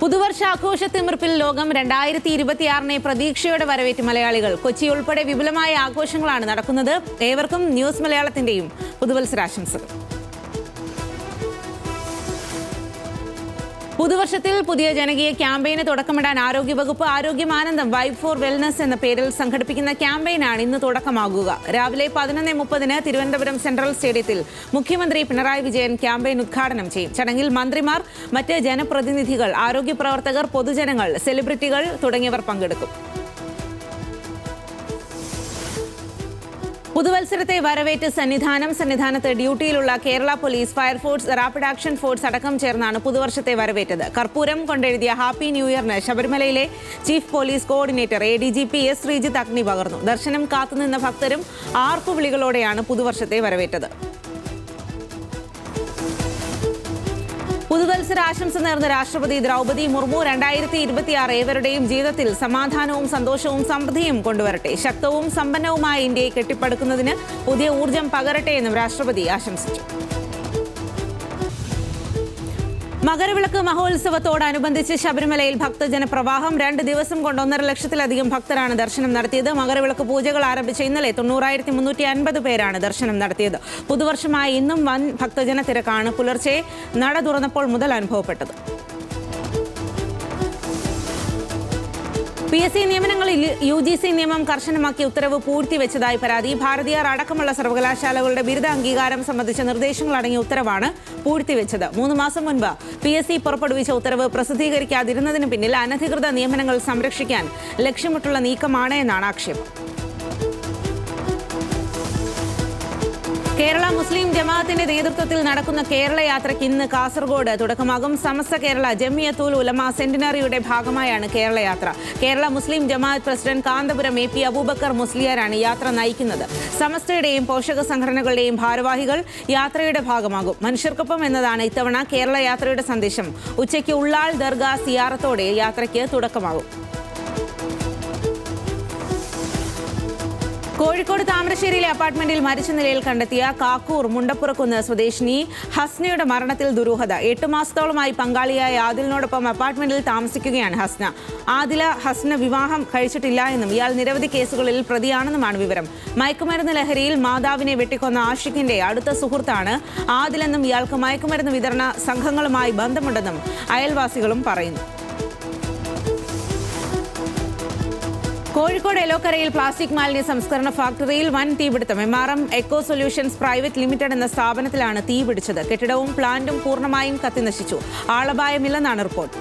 പുതുവർഷാഘോഷ തിമിർപ്പിൽ ലോകം രണ്ടായിരത്തി ഇരുപത്തിയാറിനെ പ്രതീക്ഷയോടെ വരവേറ്റ് മലയാളികൾ. കൊച്ചി ഉൾപ്പെടെ വിപുലമായ ആഘോഷങ്ങളാണ് നടക്കുന്നത്. ഏവർക്കും ന്യൂസ് മലയാളത്തിന്റെയും പുതുവത്സരാശംസകൾ. പുതുവർഷത്തിൽ പുതിയ ജനകീയ ക്യാമ്പയിന് തുടക്കമിടാൻ ആരോഗ്യവകുപ്പ് ആരോഗ്യമാനന്ദം വൈബ് ഫോർ വെൽനസ് എന്ന പേരിൽ സംഘടിപ്പിക്കുന്ന ക്യാമ്പയിനാണ് ഇന്ന് തുടക്കമാകുക. രാവിലെ പതിനൊന്ന് മുപ്പതിന് തിരുവനന്തപുരം സെൻട്രൽ സ്റ്റേഡിയത്തിൽ മുഖ്യമന്ത്രി പിണറായി വിജയൻ ക്യാമ്പയിൻ ഉദ്ഘാടനം ചെയ്യും. ചടങ്ങിൽ മന്ത്രിമാർ മറ്റ് ജനപ്രതിനിധികൾ ആരോഗ്യ പ്രവർത്തകർ പൊതുജനങ്ങൾ സെലിബ്രിറ്റികൾ തുടങ്ങിയവർ പങ്കെടുക്കും. പുതുവത്സരത്തെ വരവേറ്റ് സന്നിധാനം സന്നിധാനത്ത് ഡ്യൂട്ടിയിലുള്ള Kerala police fire force rapid action force അടക്കം ചേർന്നാണ് പുതുവർഷത്തെ വരവേറ്റത്. കർപ്പൂരം കൊണ്ടെഴുതിയ ഹാപ്പി ന്യൂ ഇയറിന് ശബരിമലയിലെ chief police coordinator A D G P S Sreejith അഗ്നി പകർന്നു. ദർശനം കാത്തുനിന്ന ഭക്തരും ആർപ്പുവിളികളോടെയാണ് പുതുവർഷത്തെ വരവേറ്റത്. പുതുവത്സര ആശംസ നേർന്ന രാഷ്ട്രപതി ദ്രൗപതി മുർമു രണ്ടായിരത്തി ഇരുപത്തിയാറ് ഏവരുടെയും ജീവിതത്തിൽ സമാധാനവും സന്തോഷവും സമൃദ്ധിയും കൊണ്ടുവരട്ടെ. ശക്തവും സമ്പന്നവുമായ ഇന്ത്യയെ കെട്ടിപ്പടുക്കുന്നതിന് പുതിയ ഊർജം പകരട്ടെ എന്നും രാഷ്ട്രപതി ആശംസിച്ചു. മകരവിളക്ക് മഹോത്സവത്തോടനുബന്ധിച്ച് ശബരിമലയിൽ ഭക്തജന പ്രവാഹം. രണ്ട് ദിവസം കൊണ്ട് ഒന്നര ലക്ഷത്തിലധികം ഭക്തരാണ് ദർശനം നടത്തിയത്. മകരവിളക്ക് പൂജകൾ ആരംഭിച്ച ഇന്നലെ തൊണ്ണൂറായിരത്തി മുന്നൂറ്റി അൻപത് പേരാണ് ദർശനം നടത്തിയത്. പുതുവർഷമായ ഇന്നും വൻ ഭക്തജന തിരക്കാണ് പുലർച്ചെ നട തുറന്നപ്പോൾ മുതൽ അനുഭവപ്പെട്ടത്. പി എസ് സി നിയമനങ്ങളിൽ യു ജി സി നിയമം കർശനമാക്കി ഉത്തരവ് പൂഴ്ത്തിവെച്ചതായി പരാതി. ഭാരതീയർ അടക്കമുള്ള സർവകലാശാലകളുടെ ബിരുദ അംഗീകാരം സംബന്ധിച്ച നിർദ്ദേശങ്ങൾ അടങ്ങിയ ഉത്തരവാണ് പൂഴ്ത്തിവെച്ചത്. മൂന്ന് മാസം മുൻപ് പി എസ് സി പുറപ്പെടുവിച്ച ഉത്തരവ് പ്രസിദ്ധീകരിക്കാതിരുന്നതിന് പിന്നിൽ അനധികൃത നിയമനങ്ങൾ സംരക്ഷിക്കാൻ ലക്ഷ്യമിട്ടുള്ള നീക്കമാണ് എന്നാണ് ആക്ഷേപം. കേരള മുസ്ലിം ജമാഅത്തിന്റെ നേതൃത്വത്തിൽ നടക്കുന്ന കേരള യാത്രയ്ക്ക് ഇന്ന് കാസർഗോഡ് തുടക്കമാകും. സമസ്ത കേരള ജമിയത്തുൽ ഉലമ സെന്റിനറിയുടെ ഭാഗമായാണ് കേരള യാത്ര. Kerala Muslim Jamaath president Kanthapuram A P Abubakar മുസ്ലിയാരാണ് യാത്ര നയിക്കുന്നത്. സമസ്തയുടെയും പോഷക സംഘടനകളുടെയും ഭാരവാഹികൾ യാത്രയുടെ ഭാഗമാകും. മനുഷ്യർക്കൊപ്പം എന്നതാണ് ഇത്തവണ കേരള യാത്രയുടെ സന്ദേശം. ഉച്ചയ്ക്ക് ഉള്ളാൾ ദർഗ സിയാറത്തോടെ യാത്രയ്ക്ക് തുടക്കമാകും. കോഴിക്കോട് താമരശ്ശേരിയിലെ അപ്പാർട്ട്മെന്റിൽ മരിച്ച നിലയിൽ കണ്ടെത്തിയ കാക്കൂർ മുണ്ടപ്പുറക്കുന്ന് സ്വദേശിനി ഹസ്നയുടെ മരണത്തിൽ ദുരൂഹത. എട്ട് മാസത്തോളമായി പങ്കാളിയായ ആദിലിനോടൊപ്പം അപ്പാർട്ട്മെന്റിൽ താമസിക്കുകയാണ് ഹസ്ന. ആദില ഹസ്ന വിവാഹം കഴിച്ചിട്ടില്ല എന്നും ഇയാൾ നിരവധി കേസുകളിൽ പ്രതിയാണെന്നുമാണ് വിവരം. മയക്കുമരുന്ന് ലഹരിയിൽ മാതാവിനെ വെട്ടിക്കൊന്ന ആഷിഖിന്റെ അടുത്ത സുഹൃത്താണ് ആദിലെന്നും ഇയാൾക്ക് മയക്കുമരുന്ന് വിതരണ സംഘങ്ങളുമായി ബന്ധമുണ്ടെന്നും അയൽവാസികളും പറയുന്നു. കോഴിക്കോട് എലോക്കരയിൽ പ്ലാസ്റ്റിക് മാലിന്യ സംസ്കരണ ഫാക്ടറിയിൽ വൻ തീപിടുത്തം. M R M eco solutions private limited എന്ന സ്ഥാപനത്തിലാണ് തീപിടിച്ചത്. കെട്ടിടവും പ്ലാന്റും പൂർണമായും കത്തിനശിച്ചു. ആളപായമില്ലെന്നാണ് റിപ്പോർട്ട്.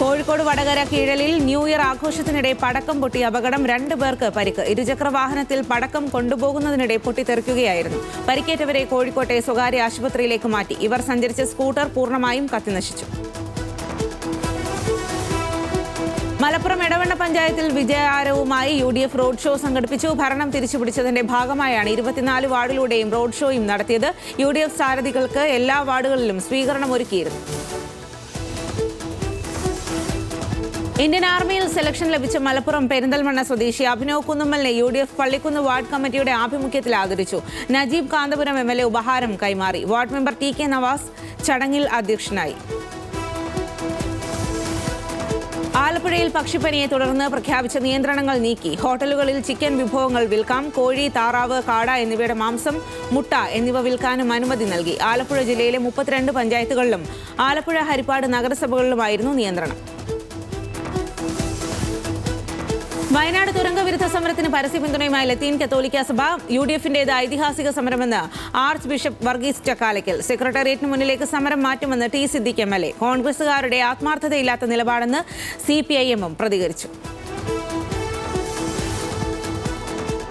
കോഴിക്കോട് വടകര കീഴലിൽ ന്യൂ ഇയർ ആഘോഷത്തിനിടെ പടക്കം പൊട്ടി അപകടം രണ്ടു പേർക്ക് പരിക്ക്. ഇരുചക്ര വാഹനത്തിൽ പടക്കം കൊണ്ടുപോകുന്നതിനിടെ പൊട്ടിത്തെറിക്കുകയായിരുന്നു. പരിക്കേറ്റവരെ കോഴിക്കോട്ടെ സ്വകാര്യ ആശുപത്രിയിലേക്ക് മാറ്റി. ഇവർ സഞ്ചരിച്ച സ്കൂട്ടർ പൂർണമായും കത്തിനശിച്ചു. മലപ്പുറം എടവണ്ണ പഞ്ചായത്തിൽ വിജയാരവുമായി U D F road show സംഘടിപ്പിച്ചു. ഭരണം തിരിച്ചുപിടിച്ചതിന്റെ ഭാഗമായാണ് ഇരുപത്തിനാല് വാർഡിലൂടെയും റോഡ് ഷോയും നടത്തിയത്. യു ഡി എഫ് സാരഥികൾക്ക് എല്ലാ വാർഡുകളിലും സ്വീകരണം ഒരുക്കിയിരുന്നു. ഇന്ത്യൻ ആർമിയിൽ സെലക്ഷൻ ലഭിച്ച മലപ്പുറം പെരിന്തൽമണ്ണ സ്വദേശി Abhinav കുന്നുമ്മലിനെ U D F Pallikkunnu ward committee ആഭിമുഖ്യത്തിൽ ആദരിച്ചു. Najeeb Kanthapuram M L A ഉപഹാരം കൈമാറി. Ward member T K Navas ചടങ്ങിൽ അധ്യക്ഷനായി. ആലപ്പുഴയിൽ പക്ഷിപ്പനിയെ തുടർന്ന് പ്രഖ്യാപിച്ച നിയന്ത്രണങ്ങൾ നീക്കി. ഹോട്ടലുകളിൽ ചിക്കൻ വിഭവങ്ങൾ വിൽക്കാം. കോഴി താറാവ് കാട എന്നിവയുടെ മാംസം മുട്ട എന്നിവ വിൽക്കാനും അനുമതി നൽകി. ആലപ്പുഴ ജില്ലയിലെ മുപ്പത്തിരണ്ട് പഞ്ചായത്തുകളിലും ആലപ്പുഴ ഹരിപ്പാട് നഗരസഭകളിലുമായിരുന്നു നിയന്ത്രണം. വയനാട് തുരങ്കവിരുദ്ധ സമരത്തിന് പരസ്യ പിന്തുണയുമായി ലത്തീൻ കത്തോലിക്ക സഭ യു ഡി എഫിന്റേത് ഐതിഹാസിക സമരമെന്ന് ആർച്ച് ബിഷപ്പ് വർഗീസ് ചക്കാലയ്ക്കൽ സെക്രട്ടേറിയറ്റിന് മുന്നിലേക്ക് സമരം മാറ്റുമെന്ന് T Siddique M L A. കോൺഗ്രസുകാരുടെ ആത്മാർത്ഥതയില്ലാത്ത നിലപാടെന്ന് സി പി ഐ എമ്മും പ്രതികരിച്ചു.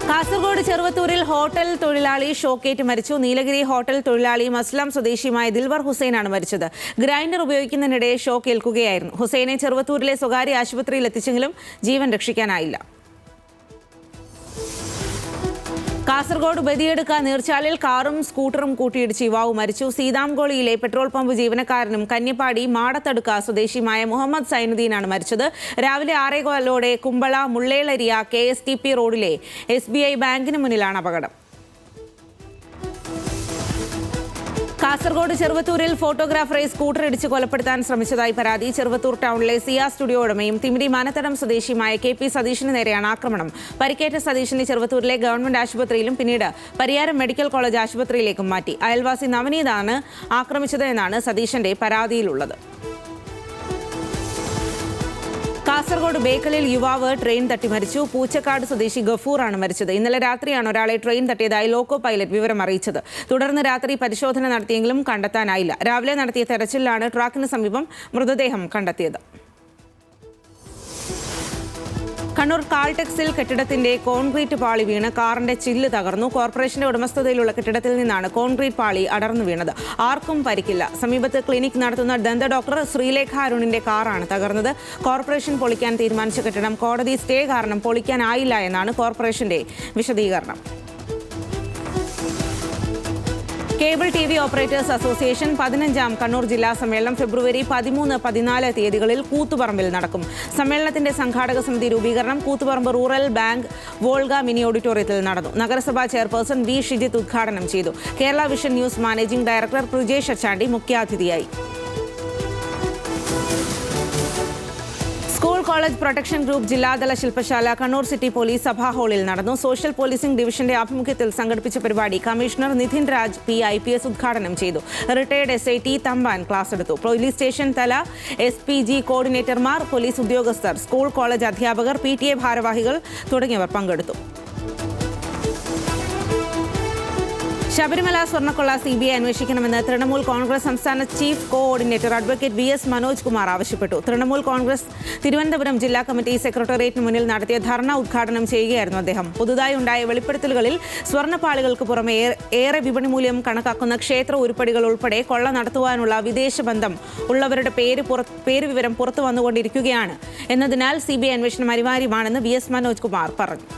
കാസർഗോഡ് ചെറുവത്തൂരിൽ ഹോട്ടൽ തൊഴിലാളി ഷോക്കേറ്റ് മരിച്ചു. നീലഗിരി ഹോട്ടൽ തൊഴിലാളി മസ്ലാം സ്വദേശിയുമായ ദിൽവർ ഹുസൈനാണ് മരിച്ചത്. ഗ്രൈൻഡർ ഉപയോഗിക്കുന്നതിനിടെ ഷോക്ക് ഏൽക്കുകയായിരുന്നു. ഹുസൈനെ ചെറുവത്തൂരിലെ സ്വകാര്യ ആശുപത്രിയിൽ എത്തിച്ചെങ്കിലും ജീവൻ രക്ഷിക്കാനായില്ല. കാസർഗോഡ് ബദിയെടുക്ക നീർച്ചാലിൽ കാറും സ്കൂട്ടറും കൂട്ടിയിടിച്ച് യുവാവ് മരിച്ചു. സീതാംകോളിയിലെ പെട്രോൾ പമ്പ് ജീവനക്കാരനും കന്യപ്പാടി മാടത്തടുക്ക സ്വദേശിയുമായ മുഹമ്മദ് സൈനുദ്ദീനാണ് മരിച്ചത്. രാവിലെ ആറേകോലോടെ കുമ്പള മുള്ളേളരിയ കെ റോഡിലെ എസ് ബാങ്കിന് മുന്നിലാണ് അപകടം. കാസർഗോഡ് ചെറുവത്തൂരിൽ ഫോട്ടോഗ്രാഫറെ സ്കൂട്ടർ ഇടിച്ച് കൊലപ്പെടുത്താൻ ശ്രമിച്ചതായി പരാതി. ചെറുവത്തൂർ ടൗണിലെ സിയാ സ്റ്റുഡിയോ ഉടമയും തിമിരി മാനത്തടം സ്വദേശിയുമായ കെ പി സതീഷിന് നേരെയാണ് ആക്രമണം. പരിക്കേറ്റ സതീഷിനെ ചെറുവത്തൂരിലെ ഗവൺമെന്റ് ആശുപത്രിയിലും പിന്നീട് പരിയാരം മെഡിക്കൽ കോളേജ് ആശുപത്രിയിലേക്കും മാറ്റി. അയൽവാസി നവനീതാണ് ആക്രമിച്ചത് എന്നാണ് സതീഷിന്റെ പരാതിയിലുള്ളത്. കാസർഗോഡ് ബേക്കലിൽ യുവാവ് ട്രെയിൻ തട്ടി മരിച്ചു. പൂച്ചക്കാട് സ്വദേശി ഗഫൂറാണ് മരിച്ചത്. ഇന്നലെ രാത്രിയാണ് ഒരാളെ ട്രെയിൻ തട്ടിയതായി ലോക്കോ പൈലറ്റ് വിവരം അറിയിച്ചത്. തുടർന്ന് രാത്രി പരിശോധന നടത്തിയെങ്കിലും കണ്ടെത്താനായില്ല. രാവിലെ നടത്തിയ തെരച്ചിലിലാണ് ട്രാക്കിന് സമീപം മൃതദേഹം കണ്ടെത്തിയത്. കണ്ണൂർ കാൾടെക്സിൽ കെട്ടിടത്തിന്റെ കോൺക്രീറ്റ് പാളി വീണ് കാറിന്റെ ചില്ല് തകർന്നു. കോർപ്പറേഷന്റെ ഉടമസ്ഥതയിലുള്ള കെട്ടിടത്തിൽ നിന്നാണ് കോൺക്രീറ്റ് പാളി അടർന്നു വീണത്. ആർക്കും പരിക്കില്ല. സമീപത്ത് ക്ലിനിക് നടത്തുന്ന ദന്ത ഡോക്ടർ ശ്രീലേഖ അരുണിന്റെ കാറാണ് തകർന്നത്. കോർപ്പറേഷൻ പൊളിക്കാൻ തീരുമാനിച്ച കെട്ടിടം കോടതി സ്റ്റേ കാരണം പൊളിക്കാനായില്ല എന്നാണ് കോർപ്പറേഷന്റെ വിശദീകരണം. Cable T V operators association പതിനഞ്ചാം കണ്ണൂർ ജില്ലാ സമ്മേളനം ഫെബ്രുവരി പതിമൂന്ന് പതിനാല് തീയതികളിൽ കൂത്തുപറമ്പിൽ നടക്കും. സമ്മേളനത്തിന്റെ സംഘാടക സമിതി രൂപീകരണം Koothuparamba rural bank Volga mini ഓഡിറ്റോറിയത്തിൽ നടന്നു. നഗരസഭാ ചെയർപേഴ്സൺ വി. ഷിജിത്ത് ഉദ്ഘാടനം ചെയ്തു. Kerala vision news managing director Prajesh Achandi മുഖ്യാതിഥിയായി. കോളേജ് പ്രൊട്ടക്ഷൻ ഗ്രൂപ്പ് ജില്ലാതല ശില്പശാല കണ്ണൂർ സിറ്റി പോലീസ് സഭാ ഹാളിൽ നടന്നു. സോഷ്യൽ പോലീസിംഗ് ഡിവിഷന്റെ ആഭിമുഖ്യത്തിൽ സംഘടിപ്പിച്ച പരിപാടി commissioner Nidhin Raj P I P S ഉദ്ഘാടനം ചെയ്തു. Retired S I T Thampan class എടുത്തു. പോലീസ് സ്റ്റേഷൻ തല എസ് പി ജി കോർഡിനേറ്റർമാർ പോലീസ് ഉദ്യോഗസ്ഥർ സ്കൂൾ കോളേജ് അധ്യാപകർ പി ടി എ ഭാരവാഹികൾ തുടങ്ങിയവർ പങ്കെടുത്തു. ശബരിമല സ്വർണക്കൊള്ള സി ബി ഐ അന്വേഷിക്കണമെന്ന് തൃണമൂൽ കോൺഗ്രസ് സംസ്ഥാന chief coordinator advocate V S Manoj Kumar ആവശ്യപ്പെട്ടു. തൃണമൂൽ കോൺഗ്രസ് തിരുവനന്തപുരം ജില്ലാ കമ്മിറ്റി സെക്രട്ടേറിയറ്റിന് മുന്നിൽ നടത്തിയ ധർണ ഉദ്ഘാടനം ചെയ്യുകയായിരുന്നു അദ്ദേഹം. പുതുതായി ഉണ്ടായ വെളിപ്പെടുത്തലുകളിൽ സ്വർണപ്പാളികൾക്ക് പുറമെ ഏറെ വിപണി മൂല്യം കണക്കാക്കുന്ന ക്ഷേത്ര ഉരുപ്പടികൾ ഉൾപ്പെടെ കൊള്ള നടത്തുവാനുള്ള വിദേശ ബന്ധം ഉള്ളവരുടെ പേര് പേര് വിവരം പുറത്തു വന്നുകൊണ്ടിരിക്കുകയാണ്. എന്നതിനാൽ സി ബി ഐ അന്വേഷണം അനിവാര്യമാണെന്ന് വി എസ് മനോജ് കുമാർ പറഞ്ഞു.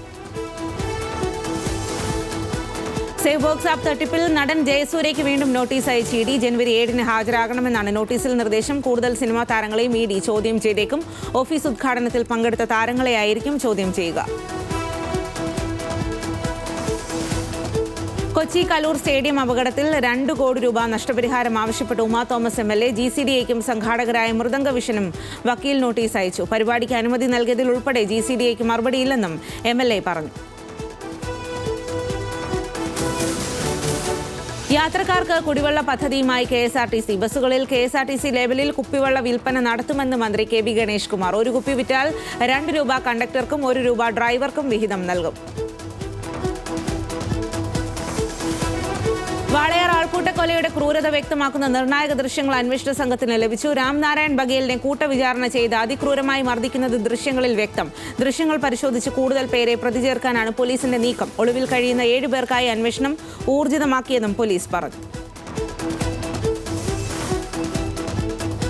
സേവ് ബോക്സ് ആപ്പ് തട്ടിപ്പിൽ നടൻ ജയസൂര്യയ്ക്ക് വീണ്ടും നോട്ടീസ് അയച്ച് ഇ ഡി. ജനുവരി ഏഴിന് ഹാജരാകണമെന്നാണ് നോട്ടീസിൽ നിർദ്ദേശം. കൂടുതൽ സിനിമാ താരങ്ങളെയും ഇ ഡി. ചോദ്യം ചെയ്തേക്കും. ഓഫീസ് ഉദ്ഘാടനത്തിൽ പങ്കെടുത്ത താരങ്ങളെയായിരിക്കും ചോദ്യം ചെയ്യുക. കൊച്ചി കലൂർ സ്റ്റേഡിയം അപകടത്തിൽ രണ്ട് കോടി രൂപ നഷ്ടപരിഹാരം ആവശ്യപ്പെട്ട് Uma Thomas M L A G C D എക്കും സംഘാടകരായ മൃദംഗ വിഷനും വക്കീൽ നോട്ടീസ് അയച്ചു. പരിപാടിക്ക് അനുമതി നൽകിയതിൽ ഉൾപ്പെടെ ജി സി ഡി എക്ക് മറുപടിയില്ലെന്നും എം എൽ എ പറഞ്ഞു. യാത്രക്കാർക്ക് കുടിവെള്ള പദ്ധതിയുമായി K S R T C. ബസ്സുകളിൽ K S R T C ലേബലിൽ കുപ്പിവെള്ള വിൽപ്പന നടത്തുമെന്ന് മന്ത്രി കെ ബി ഗണേഷ് കുമാർ. ഒരു കുപ്പി വിറ്റാൽ രണ്ട് രൂപ കണ്ടക്ടർക്കും ഒരു രൂപ ഡ്രൈവർക്കും വിഹിതം നൽകും. വാളയാർ ആൾക്കൂട്ടക്കൊലയുടെ ക്രൂരത വ്യക്തമാക്കുന്ന നിർണായക ദൃശ്യങ്ങൾ അന്വേഷണ സംഘത്തിന് ലഭിച്ചു. രാംനാരായൺ ബഗേലിനെ കൂട്ടവിചാരണ ചെയ്ത് അതിക്രൂരമായി മർദ്ദിക്കുന്നത് ദൃശ്യങ്ങളിൽ വ്യക്തം. ദൃശ്യങ്ങൾ പരിശോധിച്ച് കൂടുതൽ പേരെ പ്രതി ചേർക്കാനാണ് പോലീസിന്റെ നീക്കം. ഒളിവിൽ കഴിയുന്ന ഏഴുപേർക്കായി അന്വേഷണം ഊർജിതമാക്കിയെന്നും പോലീസ് പറഞ്ഞു.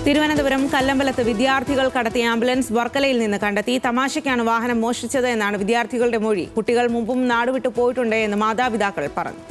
തിരുവനന്തപുരം കല്ലമ്പലത്ത് വിദ്യാർത്ഥികൾ കടത്തിയ ആംബുലൻസ് വർക്കലയിൽ നിന്ന് കണ്ടെത്തി. തമാശയ്ക്കാണ് വാഹനം മോഷ്ടിച്ചത് എന്നാണ് വിദ്യാർത്ഥികളുടെ മൊഴി. കുട്ടികൾ മുമ്പും നാടുവിട്ടു പോയിട്ടുണ്ട് എന്ന് മാതാപിതാക്കൾ പറഞ്ഞു.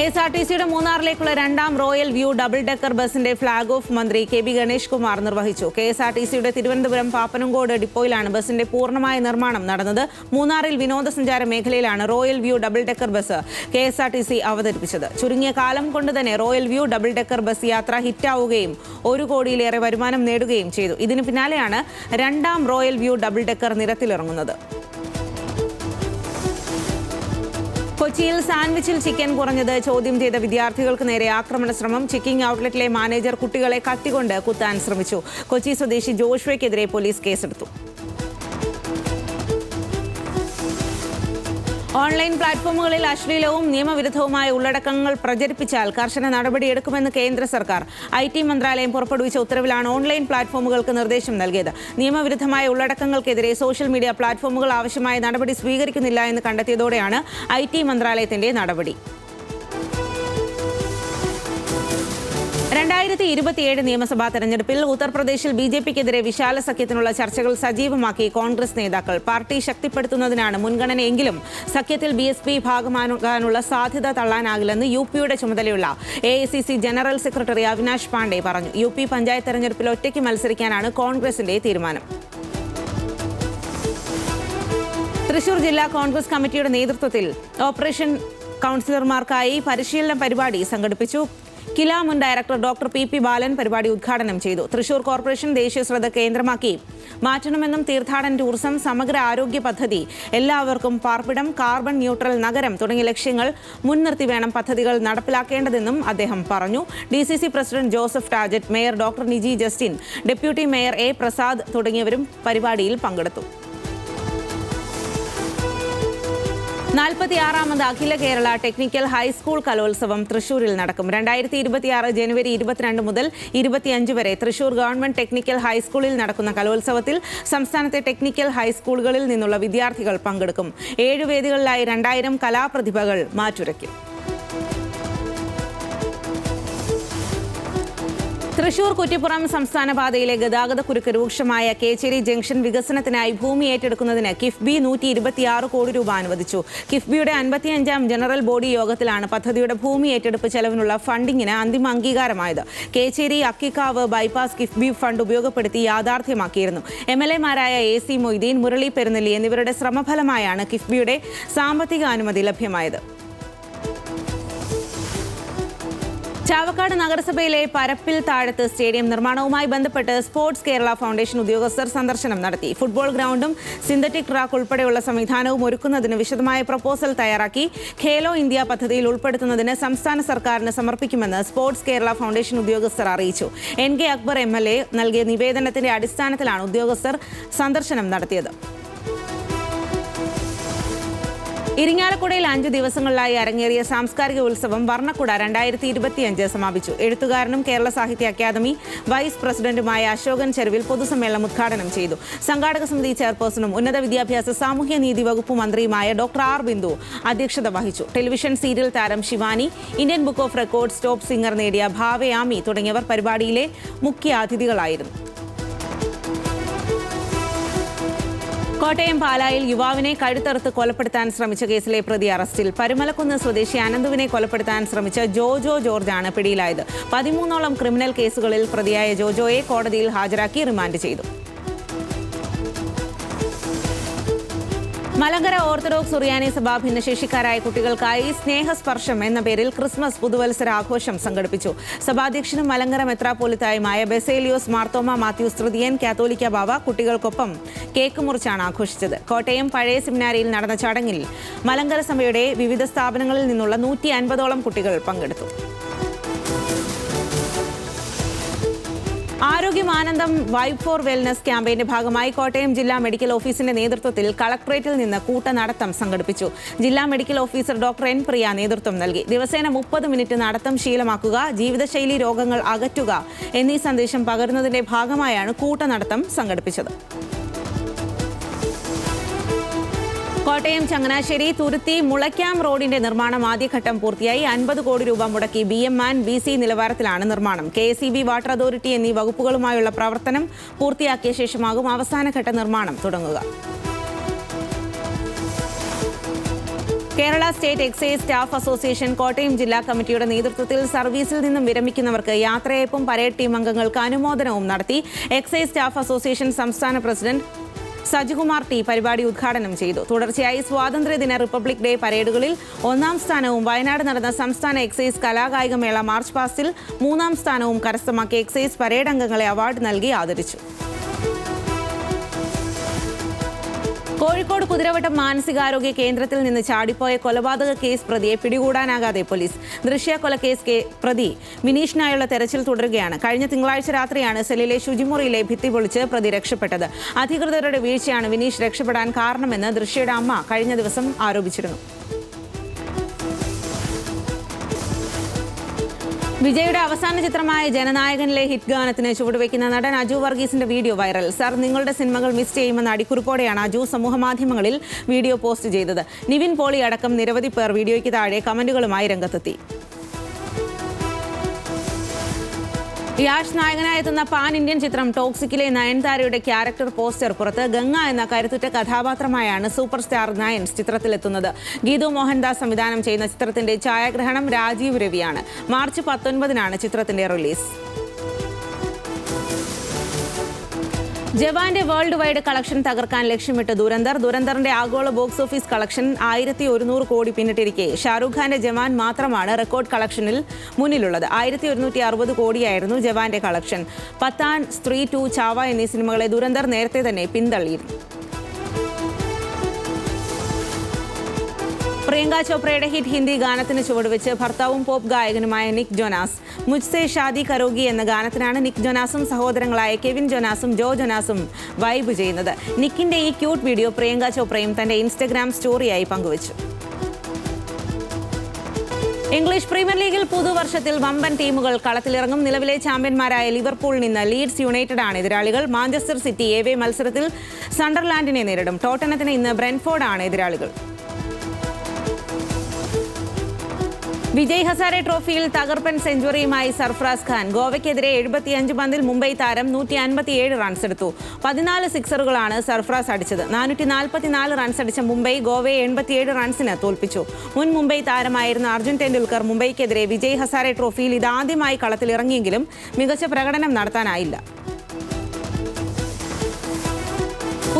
കെ എസ് ആർ ടി സിയുടെ മൂന്നാറിലേക്കുള്ള രണ്ടാം റോയൽ വ്യൂ ഡബിൾ ഡെക്കർ ബസിന്റെ ഫ്ളാഗ് ഓഫ് മന്ത്രി കെ ബി ഗണേഷ് കുമാർ നിർവഹിച്ചു. കെ എസ് ആർ ടി സിയുടെ തിരുവനന്തപുരം പാപ്പനംകോട് ഡിപ്പോയിലാണ് ബസിന്റെ പൂർണമായ നിർമ്മാണം നടന്നത്. മൂന്നാറിൽ വിനോദസഞ്ചാര മേഖലയിലാണ് royal view double decker bus K S R T C അവതരിപ്പിച്ചത്. ചുരുങ്ങിയ കാലം കൊണ്ട് തന്നെ royal view double decker bus യാത്ര ഹിറ്റാവുകയും ഒരു കോടിയിലേറെ വരുമാനം നേടുകയും ചെയ്തു. ഇതിന് പിന്നാലെയാണ് രണ്ടാം റോയൽ വ്യൂ ഡബിൾ ഡെക്കർ നിരത്തിലിറങ്ങുന്നത്. കൊച്ചിയിൽ സാൻഡ്വിച്ചിൽ ചിക്കൻ കുറഞ്ഞത് ചോദ്യം ചെയ്ത വിദ്യാർത്ഥികൾക്ക് നേരെ ആക്രമണ ശ്രമം. ചിക്കിംഗ് ഔട്ട്ലെറ്റിലെ മാനേജർ കുട്ടികളെ കത്തികൊണ്ട് കുത്താൻ ശ്രമിച്ചു. കൊച്ചി സ്വദേശി ജോഷ്വയ്ക്കെതിരെ പോലീസ് കേസെടുത്തു. ഓൺലൈൻ പ്ലാറ്റ്ഫോമുകളിൽ അശ്ലീലവും നിയമവിരുദ്ധവുമായ ഉള്ളടക്കങ്ങൾ പ്രചരിപ്പിച്ചാൽ കർശന നടപടിയെടുക്കുമെന്ന് കേന്ദ്ര സർക്കാർ. ഐ ടി മന്ത്രാലയം പുറപ്പെടുവിച്ച ഉത്തരവിലാണ് ഓൺലൈൻ പ്ലാറ്റ്ഫോമുകൾക്ക് നിർദ്ദേശം നൽകിയത്. നിയമവിരുദ്ധമായ ഉള്ളടക്കങ്ങൾക്കെതിരെ സോഷ്യൽ മീഡിയ പ്ലാറ്റ്ഫോമുകൾ ആവശ്യമായ നടപടി സ്വീകരിക്കുന്നില്ല എന്ന് കണ്ടെത്തിയതോടെയാണ് ഐ ടി മന്ത്രാലയത്തിന്റെ നടപടി. രണ്ടായിരത്തി ഇരുപത്തിയേഴ് നിയമസഭാ തെരഞ്ഞെടുപ്പിൽ ഉത്തർപ്രദേശിൽ ബി ജെ പിക്കെതിരെ വിശാല സഖ്യത്തിനുള്ള ചർച്ചകൾ സജീവമാക്കി കോൺഗ്രസ് നേതാക്കൾ. പാർട്ടി ശക്തിപ്പെടുത്തുന്നതിനാണ് മുൻഗണനയെങ്കിലും സഖ്യത്തിൽ ബി എസ് പി ഭാഗമാകാനുള്ള സാധ്യത തള്ളാനാകില്ലെന്ന് യു പിയുടെ ചുമതലയുള്ള A I C C general secretary Avinash Pandey പറഞ്ഞു. യു പി പഞ്ചായത്ത് തെരഞ്ഞെടുപ്പിൽ ഒറ്റയ്ക്ക് മത്സരിക്കാനാണ് കോൺഗ്രസിന്റെ തീരുമാനം. തൃശൂർ ജില്ലാ കോൺഗ്രസ് കമ്മിറ്റിയുടെ നേതൃത്വത്തിൽ ഓപ്പറേഷൻ കൗൺസിലർമാർക്കായി പരിശീലന പരിപാടി സംഘടിപ്പിച്ചു. കില മുൻ director doctor P P Balan പരിപാടി ഉദ്ഘാടനം ചെയ്തു. തൃശൂർ കോർപ്പറേഷൻ ദേശീയ ശ്രദ്ധ കേന്ദ്രമാക്കി. മാറ്റണമെന്നും തീർത്ഥാടന ടൂറിസം സമഗ്ര ആരോഗ്യ പദ്ധതി എല്ലാവർക്കും പാർപ്പിടം കാർബൺ ന്യൂട്രൽ നഗരം തുടങ്ങിയ ലക്ഷ്യങ്ങൾ മുൻനിർത്തി വേണം പദ്ധതികൾ നടപ്പിലാക്കേണ്ടതെന്നും അദ്ദേഹം പറഞ്ഞു. D C C president Joseph Tajet mayor doctor Niji Justin deputy mayor A Prasad തുടങ്ങിയവരും പരിപാടിയിൽ പങ്കെടുത്തു. നാൽപ്പത്തിയാറാമത് അഖില കേരള ടെക്നിക്കൽ ഹൈസ്കൂൾ കലോത്സവം തൃശൂരിൽ നടക്കും. രണ്ടായിരത്തി ഇരുപത്തിയാറ് ജനുവരി ഇരുപത്തിരണ്ട് മുതൽ ഇരുപത്തിയഞ്ച് വരെ തൃശൂർ ഗവൺമെന്റ് ടെക്നിക്കൽ ഹൈസ്കൂളിൽ നടക്കുന്ന കലോത്സവത്തിൽ സംസ്ഥാനത്തെ ടെക്നിക്കൽ ഹൈസ്കൂളുകളിൽ നിന്നുള്ള വിദ്യാർത്ഥികൾ പങ്കെടുക്കും. ഏഴ് വേദികളിലായി രണ്ടായിരം കലാപ്രതിഭകൾ മാറ്റുരയ്ക്കും. തൃശൂർ കുറ്റിപ്പുറം സംസ്ഥാന പാതയിലെ ഗതാഗത കുരുക്ക് രൂക്ഷമായ കേച്ചേരി ജംഗ്ഷൻ വികസനത്തിനായി ഭൂമി ഏറ്റെടുക്കുന്നതിന് കിഫ്ബി നൂറ്റി ഇരുപത്തിയാറ് കോടി രൂപ അനുവദിച്ചു. കിഫ്ബിയുടെ അൻപത്തിയഞ്ചാം ജനറൽ ബോഡി യോഗത്തിലാണ് പദ്ധതിയുടെ ഭൂമി ഏറ്റെടുപ്പ് ചെലവിനുള്ള ഫണ്ടിങ്ങിന് അന്തിമ അംഗീകാരമായത്. കേച്ചേരി അക്കിക്കാവ് ബൈപ്പാസ് കിഫ്ബി ഫണ്ട് ഉപയോഗപ്പെടുത്തി യാഥാർത്ഥ്യമാക്കിയിരുന്നു. എം എൽ എമാരായ എ സി മൊയ്തീൻ മുരളി പെരുന്നെല്ലി എന്നിവരുടെ ശ്രമഫലമായാണ് കിഫ്ബിയുടെ സാമ്പത്തിക അനുമതി ലഭ്യമായത്. ചാവക്കാട് നഗരസഭയിലെ പരപ്പിൽ താഴത്ത് സ്റ്റേഡിയം നിർമ്മാണവുമായി ബന്ധപ്പെട്ട് സ്പോർട്സ് കേരള ഫൗണ്ടേഷൻ ഉദ്യോഗസ്ഥർ സന്ദർശനം നടത്തി. ഫുട്ബോൾ ഗ്രൗണ്ടും സിന്തറ്റിക് ട്രാക്ക് ഉൾപ്പെടെയുള്ള സംവിധാനവും ഒരുക്കുന്നതിന് വിശദമായ പ്രപ്പോസൽ തയ്യാറാക്കി ഖേലോ ഇന്ത്യ പദ്ധതിയിൽ ഉൾപ്പെടുത്തുന്നതിന് സംസ്ഥാന സർക്കാരിന് സമർപ്പിക്കുമെന്ന് സ്പോർട്സ് കേരള ഫൗണ്ടേഷൻ ഉദ്യോഗസ്ഥർ അറിയിച്ചു. N K Akbar M L A നൽകിയ നിവേദനത്തിന്റെ അടിസ്ഥാനത്തിലാണ് ഉദ്യോഗസ്ഥർ സന്ദർശനം നടത്തിയത്. ഇരിങ്ങാലക്കുടയിൽ അഞ്ച് ദിവസങ്ങളിലായി അരങ്ങേറിയ സാംസ്കാരിക ഉത്സവം വർണക്കുട രണ്ടായിരത്തി ഇരുപത്തിയഞ്ച് സമാപിച്ചു. എഴുത്തുകാരനും കേരള സാഹിത്യ അക്കാദമി വൈസ് പ്രസിഡന്റുമായ അശോകൻ ചെരുവിൽ പൊതുസമ്മേളനം ഉദ്ഘാടനം ചെയ്തു. സംഘാടക സമിതി ചെയർപേഴ്സണും ഉന്നത വിദ്യാഭ്യാസ സാമൂഹ്യ നീതി വകുപ്പ് മന്ത്രിയുമായ ഡോക്ടർ ആർ ബിന്ദു അധ്യക്ഷത വഹിച്ചു. ടെലിവിഷൻ സീരിയൽ താരം Shivani Indian book of records top singer നേടിയ ഭാവയാമി തുടങ്ങിയവർ പരിപാടിയിലെ മുഖ്യ അതിഥികളായിരുന്നു കോട്ടയം പാലായിൽ യുവാവിനെ കഴുത്തറുത്ത് കൊലപ്പെടുത്താൻ ശ്രമിച്ച കേസിലെ പ്രതി അറസ്റ്റിൽ പരുമലക്കുന്ന് സ്വദേശി അനന്തുവിനെ കൊലപ്പെടുത്താൻ ശ്രമിച്ച ജോജോ ജോർജാണ് പിടിയിലായത്. പതിമൂന്നോളം ക്രിമിനൽ കേസുകളിൽ പ്രതിയായ ജോജോയെ കോടതിയിൽ ഹാജരാക്കി റിമാൻഡ് ചെയ്തു. മലങ്കര ഓർത്തഡോക്സ് സുറിയാനി സഭ ഭിന്നശേഷിക്കാരായ കുട്ടികൾക്കായി സ്നേഹസ്പർശം എന്ന പേരിൽ ക്രിസ്മസ് പുതുവത്സര ആഘോഷം സംഘടിപ്പിച്ചു. സഭാധ്യക്ഷനും മലങ്കര മെത്രാപോലിത്തായുമായ ബെസേലിയോസ് മാർത്തോമ മാത്യൂസ് തൃതീയൻ കാത്തോലിക്ക ബാവ കുട്ടികൾക്കൊപ്പം കേക്ക് മുറിച്ചാണ് ആഘോഷിച്ചത്. കോട്ടയം പഴയ സെമിനാരിയിൽ നടന്ന ചടങ്ങിൽ മലങ്കര സഭയുടെ വിവിധ സ്ഥാപനങ്ങളിൽ നിന്നുള്ള നൂറ്റി അൻപതോളം കുട്ടികൾ പങ്കെടുത്തു. ആരോഗ്യമാനന്ദം വൈബ് ഫോർ വെൽനസ് ക്യാമ്പയിന്റെ ഭാഗമായി കോട്ടയം ജില്ലാ മെഡിക്കൽ ഓഫീസിന്റെ നേതൃത്വത്തിൽ കളക്ടറേറ്റിൽ നിന്ന് കൂട്ടനടത്തം സംഘടിപ്പിച്ചു. ജില്ലാ medical officer doctor N Priya നേതൃത്വം നൽകി. ദിവസേന മുപ്പത് മിനിറ്റ് നടത്തം ശീലമാക്കുക ജീവിതശൈലി രോഗങ്ങൾ അകറ്റുക എന്നീ സന്ദേശം പകരുന്നതിന്റെ ഭാഗമായാണ് കൂട്ടനടത്തം സംഘടിപ്പിച്ചത്. കോട്ടയം ചങ്ങനാശ്ശേരി തുരുത്തി മുളയ്ക്കാം റോഡിന്റെ നിർമ്മാണം ആദ്യഘട്ടം പൂർത്തിയായി. അൻപത് കോടി രൂപ മുടക്കി B M and B C നിലവാരത്തിലാണ് നിർമ്മാണം. K S E B water authority എന്നീ വകുപ്പുകളുമായുള്ള പ്രവർത്തനം പൂർത്തിയാക്കിയ ശേഷമാകും അവസാനഘട്ട നിർമ്മാണം. തുടങ്ങുക. Kerala state excise staff association Kottayam ജില്ലാ കമ്മിറ്റിയുടെ നേതൃത്വത്തിൽ സർവീസിൽ നിന്നും വിരമിക്കുന്നവർക്ക് യാത്രയപ്പും പരേഡ് ടീം അംഗങ്ങൾക്ക് അനുമോദനവും നടത്തി. എക്സൈസ് സ്റ്റാഫ് അസോസിയേഷൻ സംസ്ഥാന പ്രസിഡന്റ് സജികുമാർ ടി പരിപാടി ഉദ്ഘാടനം ചെയ്തു. തുടർച്ചയായി സ്വാതന്ത്ര്യദിന റിപ്പബ്ലിക് ഡേ പരേഡുകളിൽ ഒന്നാം സ്ഥാനവും വയനാട് നടന്ന സംസ്ഥാന എക്സൈസ് കലാകായിക മേള മാർച്ച് പാസ്റ്റിൽ മൂന്നാം സ്ഥാനവും കരസ്ഥമാക്കിയ എക്സൈസ് പരേഡ് അംഗങ്ങളെ അവാർഡ് നൽകി ആദരിച്ചു. കോഴിക്കോട് കുതിരവട്ടം മാനസികാരോഗ്യ കേന്ദ്രത്തിൽ നിന്ന് ചാടിപ്പോയ കൊലപാതക കേസ് പ്രതിയെ പിടികൂടാനാകാതെ പോലീസ്. ദൃശ്യ കൊലക്കേസ് പ്രതി വിനീഷിനായുള്ള തെരച്ചിൽ തുടരുകയാണ്. കഴിഞ്ഞ തിങ്കളാഴ്ച രാത്രിയാണ് സെല്ലിലെ ശുചിമുറിയിലെ ഭിത്തി പൊളിച്ച് പ്രതി രക്ഷപ്പെട്ടത്. അധികൃതരുടെ വീഴ്ചയാണ് വിനീഷ് രക്ഷപ്പെടാൻ കാരണമെന്ന് ദൃശ്യയുടെ അമ്മ കഴിഞ്ഞ ദിവസം ആരോപിച്ചിരുന്നു. വിജയുടെ അവസാന ചിത്രമായ ജനനായകനിലെ ഹിറ്റ് ഗാനത്തിന് ചുവടുവെക്കുന്ന നടൻ അജു വർഗീസിന്റെ വീഡിയോ വൈറൽ. സർ നിങ്ങളുടെ സിനിമകൾ മിസ് ചെയ്യുമെന്ന അടിക്കുറിപ്പോടെയാണ് അജു സമൂഹമാധ്യമങ്ങളിൽ വീഡിയോ പോസ്റ്റ് ചെയ്തത്. നിവിൻ പോളി അടക്കം നിരവധി പേർ വീഡിയോയ്ക്ക് താഴെ കമന്റുകളുമായി രംഗത്തെത്തി. യാഷ് നായകനായെത്തുന്ന പാൻ ഇന്ത്യൻ ചിത്രം ടോക്സിക്കിലെ നയൻതാരയുടെ ക്യാരക്ടർ പോസ്റ്റർ പുറത്ത് ഗംഗ എന്ന കരുത്തുറ്റ കഥാപാത്രമായാണ് സൂപ്പർ സ്റ്റാർ നയൻ ചിത്രത്തിലെത്തുന്നത്. ഗീതു മോഹൻദാസ് സംവിധാനം ചെയ്യുന്ന ചിത്രത്തിന്റെ ഛായാഗ്രഹണം രാജീവ് രവിയാണ്. മാർച്ച് പത്തൊൻപതിനാണ് ചിത്രത്തിന്റെ റിലീസ്. ജവാന്റെ വേൾഡ് വൈഡ് കളക്ഷൻ തകർക്കാൻ ലക്ഷ്യമിട്ട് ദുരന്തർ ദുരന്തറിന്റെ ആഗോള ബോക്സ് ഓഫീസ് കളക്ഷൻ ആയിരത്തി ഒരുന്നൂറ് കോടി പിന്നിട്ടിരിക്കെ. ഷാറൂഖ് ഖാന്റെ ജവാൻ മാത്രമാണ് റെക്കോർഡ് കളക്ഷനിൽ മുന്നിലുള്ളത്. ആയിരത്തി ഒരുന്നൂറ്റി അറുപത് കോടിയായിരുന്നു ജവാന്റെ കളക്ഷൻ പത്താൻ സ്ത്രീ ടു ചാവ എന്നീ സിനിമകളെ ദുരന്തർ നേരത്തെ തന്നെ പിന്തള്ളിയിരുന്നു. പ്രിയങ്ക ചോപ്രയുടെ ഹിറ്റ് ഹിന്ദി ഗാനത്തിന് ചുവടുവെച്ച് ഭർത്താവും പോപ്പ് ഗായകനുമായ നിക് ജോനാസ്. മുജ്സെ ഷാദി കരോഗി എന്ന ഗാനത്തിനാണ് നിക് ജോനാസും സഹോദരങ്ങളായ കെവിൻ ജോനാസും ജോ ജോനാസും വൈബ് ചെയ്യുന്നത്. നിക്കിന്റെ ഈ ക്യൂട്ട് വീഡിയോ പ്രിയങ്ക ചോപ്രയും തന്റെ ഇൻസ്റ്റഗ്രാം സ്റ്റോറിയായി പങ്കുവച്ചു. ഇംഗ്ലീഷ് പ്രീമിയർ ലീഗിൽ പുതുവർഷത്തിൽ വമ്പൻ ടീമുകൾ കളത്തിലിറങ്ങും. നിലവിലെ ചാമ്പ്യന്മാരായ ലിവർപൂളിൽ നിന്ന് ലീഡ്സ് യുണൈറ്റഡ് ആണ് എതിരാളികൾ. മാഞ്ചസ്റ്റർ സിറ്റി എവേ മത്സരത്തിൽ സണ്ടർലാൻഡിനെ നേരിടും. ടോട്ടനത്തിന് ഇന്ന് ബ്രെൻഫോർഡ് ആണ് എതിരാളികൾ. വിജയ് ഹസാരെ ട്രോഫിയിൽ തകർപ്പൻ സെഞ്ചുറിയുമായി സർഫ്രാസ് ഖാൻ. ഗോവയ്ക്കെതിരെ എഴുപത്തിയഞ്ച് പന്തിൽ മുംബൈ താരം നൂറ്റി അൻപത്തിയേഴ് റൺസ് എടുത്തു. പതിനാല് സിക്സറുകളാണ് സർഫ്രാസ് അടിച്ചത്. നാനൂറ്റി നാൽപ്പത്തിനാല് റൺസ് അടിച്ച മുംബൈ ഗോവയെ എൺപത്തിയേഴ് റൺസിന് തോൽപ്പിച്ചു. മുൻ മുംബൈ താരമായിരുന്ന അർജുൻ ടെണ്ടുൽക്കർ മുംബൈക്കെതിരെ വിജയ് ഹസാരെ ട്രോഫിയിൽ ഇതാദ്യമായി കളത്തിലിറങ്ങിയെങ്കിലും മികച്ച പ്രകടനം നടത്താനായില്ല.